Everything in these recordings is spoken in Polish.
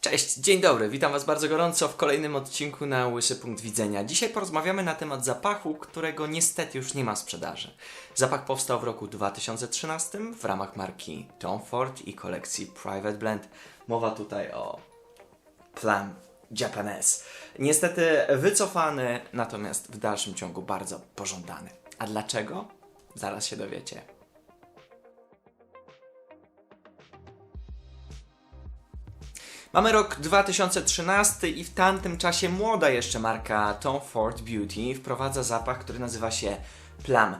Cześć, dzień dobry, witam Was bardzo gorąco w kolejnym odcinku na Łysy Punkt Widzenia. Dzisiaj porozmawiamy na temat zapachu, którego niestety już nie ma sprzedaży. Zapach powstał w roku 2013 w ramach marki Tom Ford i kolekcji Private Blend. Mowa tutaj o Plum Japanese. Niestety wycofany, natomiast w dalszym ciągu bardzo pożądany. A dlaczego? Zaraz się dowiecie. Mamy rok 2013 i w tamtym czasie młoda jeszcze marka Tom Ford Beauty wprowadza zapach, który nazywa się Plum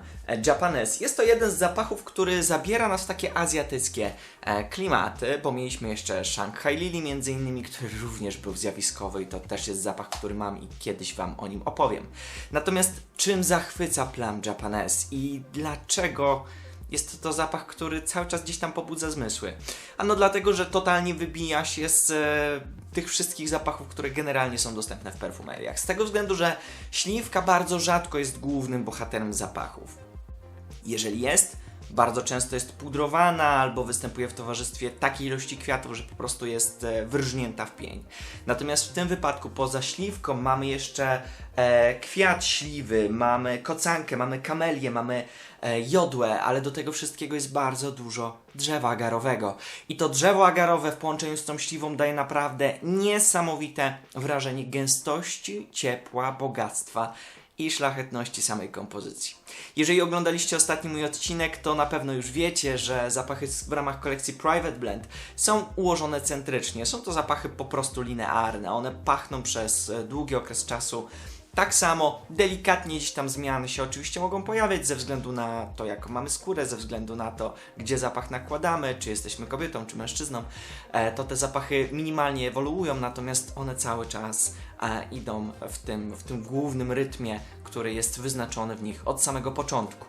Japanese. Jest to jeden z zapachów, który zabiera nas w takie azjatyckie e, klimaty, bo mieliśmy jeszcze Shanghai Lily między innymi, który również był zjawiskowy i to też jest zapach, który mam i kiedyś Wam o nim opowiem. Natomiast czym zachwyca Plum Japanese i dlaczego jest to zapach, który cały czas gdzieś tam pobudza zmysły. Ano dlatego, że totalnie wybija się z e, tych wszystkich zapachów, które generalnie są dostępne w perfumeriach. Z tego względu, że śliwka bardzo rzadko jest głównym bohaterem zapachów. Jeżeli jest, bardzo często jest pudrowana albo występuje w towarzystwie takiej ilości kwiatów, że po prostu jest e, wyrżnięta w pień. Natomiast w tym wypadku poza śliwką mamy jeszcze e, kwiat śliwy, mamy kocankę, mamy kamelię, mamy e, jodłę, ale do tego wszystkiego jest bardzo dużo drzewa agarowego. I to drzewo agarowe w połączeniu z tą śliwą daje naprawdę niesamowite wrażenie gęstości, ciepła, bogactwa i szlachetności samej kompozycji. Jeżeli oglądaliście ostatni mój odcinek, to na pewno już wiecie, że zapachy w ramach kolekcji Private Blend są ułożone centrycznie. Są to zapachy po prostu linearne. One pachną przez e, długi okres czasu tak samo delikatnie gdzieś tam zmiany się oczywiście mogą pojawiać ze względu na to, jak mamy skórę, ze względu na to, gdzie zapach nakładamy, czy jesteśmy kobietą, czy mężczyzną. E, to te zapachy minimalnie ewoluują, natomiast one cały czas e, idą w tym, w tym głównym rytmie, który jest wyznaczony w nich od samego początku.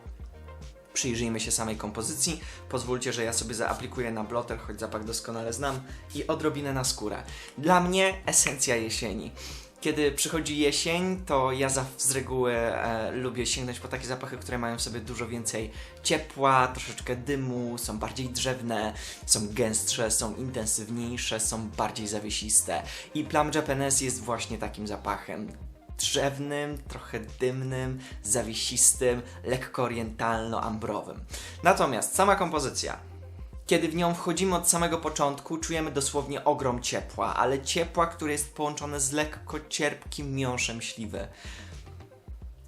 Przyjrzyjmy się samej kompozycji. Pozwólcie, że ja sobie zaaplikuję na blotter, choć zapach doskonale znam, i odrobinę na skórę. Dla mnie esencja jesieni. Kiedy przychodzi jesień, to ja za, z reguły e, lubię sięgnąć po takie zapachy, które mają w sobie dużo więcej ciepła, troszeczkę dymu, są bardziej drzewne, są gęstsze, są intensywniejsze, są bardziej zawiesiste. I Plum Japanese jest właśnie takim zapachem drzewnym, trochę dymnym, zawiesistym, lekko orientalno-ambrowym. Natomiast sama kompozycja kiedy w nią wchodzimy od samego początku, czujemy dosłownie ogrom ciepła, ale ciepła, które jest połączone z lekko cierpkim miąższem śliwy.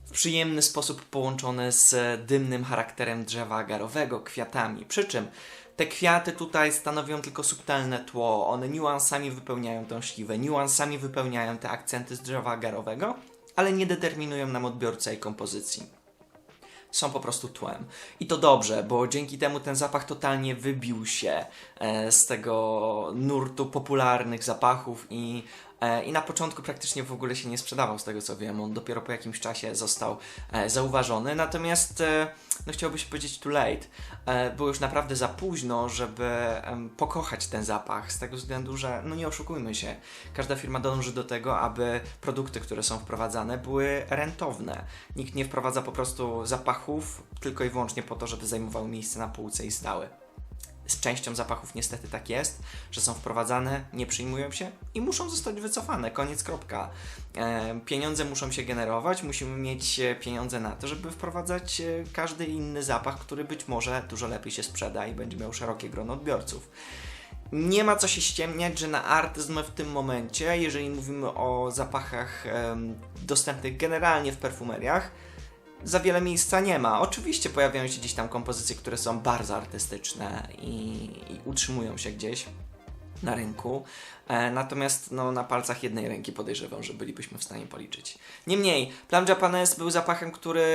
W przyjemny sposób połączone z dymnym charakterem drzewa agarowego, kwiatami. Przy czym te kwiaty tutaj stanowią tylko subtelne tło, one niuansami wypełniają tą śliwę, niuansami wypełniają te akcenty z drzewa agarowego, ale nie determinują nam odbiorcę i kompozycji są po prostu tłem. I to dobrze, bo dzięki temu ten zapach totalnie wybił się e, z tego nurtu popularnych zapachów i i na początku praktycznie w ogóle się nie sprzedawał, z tego co wiem. On dopiero po jakimś czasie został e, zauważony. Natomiast, e, no chciałby się powiedzieć too late. Było już naprawdę za późno, żeby pokochać ten zapach, z tego względu, że, no nie oszukujmy się, każda firma dąży do tego, aby produkty, które są wprowadzane, były rentowne. Nikt nie wprowadza po prostu zapachów tylko i wyłącznie po to, żeby zajmowały miejsce na półce i stały z częścią zapachów niestety tak jest, że są wprowadzane, nie przyjmują się i muszą zostać wycofane. Koniec, kropka. E, pieniądze muszą się generować, musimy mieć e, pieniądze na to, żeby wprowadzać e, każdy inny zapach, który być może dużo lepiej się sprzeda i będzie miał szerokie grono odbiorców. Nie ma co się ściemniać, że na artyzm w tym momencie, jeżeli mówimy o zapachach e, dostępnych generalnie w perfumeriach, za wiele miejsca nie ma. Oczywiście pojawiają się gdzieś tam kompozycje, które są bardzo artystyczne i, i utrzymują się gdzieś na rynku. E, natomiast no, na palcach jednej ręki podejrzewam, że bylibyśmy w stanie policzyć. Niemniej, Plum Japanese był zapachem, który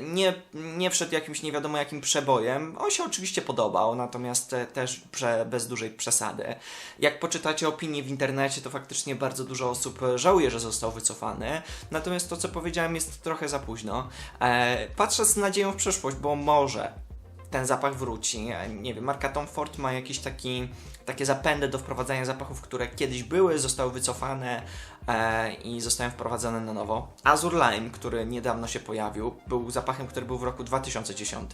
nie, nie wszedł jakimś nie wiadomo jakim przebojem. On się oczywiście podobał, natomiast e, też prze, bez dużej przesady. Jak poczytacie opinie w internecie, to faktycznie bardzo dużo osób żałuje, że został wycofany. Natomiast to, co powiedziałem, jest trochę za późno. E, patrzę z nadzieją w przyszłość, bo może ten zapach wróci. Nie wiem, marka Tom Ford ma jakiś taki, takie zapędy do wprowadzania zapachów, które kiedyś były, zostały wycofane e, i zostają wprowadzone na nowo. Azur Lime, który niedawno się pojawił, był zapachem, który był w roku 2010.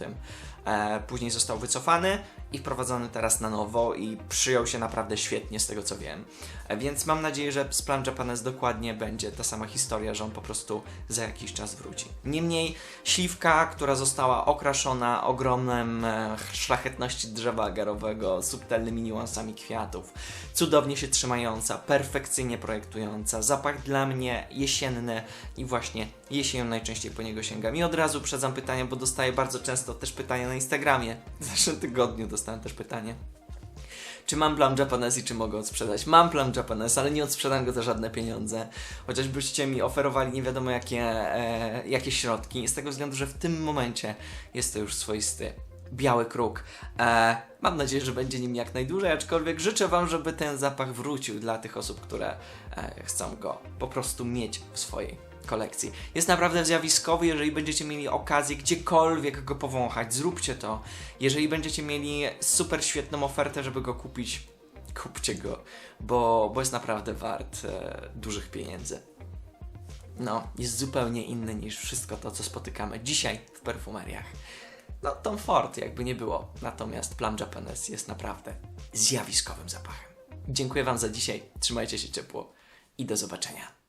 E, później został wycofany i wprowadzony teraz na nowo i przyjął się naprawdę świetnie z tego co wiem. E, Więc mam nadzieję, że z Plan Japanes dokładnie będzie ta sama historia, że on po prostu za jakiś czas wróci. Niemniej śliwka, która została okraszona ogromem e, szlachetności drzewa agarowego, subtelnymi niuansami kwiatów, cudownie się trzymająca, perfekcyjnie projektująca, zapach dla mnie jesienny i właśnie jesienią najczęściej po niego sięgam. I od razu uprzedzam pytania, bo dostaję bardzo często też pytania na Instagramie. W zeszłym tygodniu dostałem też pytanie. Czy mam plan Japanese i czy mogę odsprzedać? Mam plan Japanese, ale nie odsprzedam go za żadne pieniądze. Chociażbyście mi oferowali nie wiadomo jakie, e, jakie środki, z tego względu, że w tym momencie jest to już swoisty biały kruk. E, mam nadzieję, że będzie nim jak najdłużej, aczkolwiek życzę Wam, żeby ten zapach wrócił dla tych osób, które e, chcą go po prostu mieć w swojej kolekcji. Jest naprawdę zjawiskowy, jeżeli będziecie mieli okazję gdziekolwiek go powąchać, zróbcie to. Jeżeli będziecie mieli super świetną ofertę, żeby go kupić, kupcie go, bo, bo jest naprawdę wart e, dużych pieniędzy. No, jest zupełnie inny niż wszystko to, co spotykamy dzisiaj w perfumeriach. No, Tom Ford jakby nie było, natomiast Plum Japanese jest naprawdę zjawiskowym zapachem. Dziękuję Wam za dzisiaj, trzymajcie się ciepło i do zobaczenia.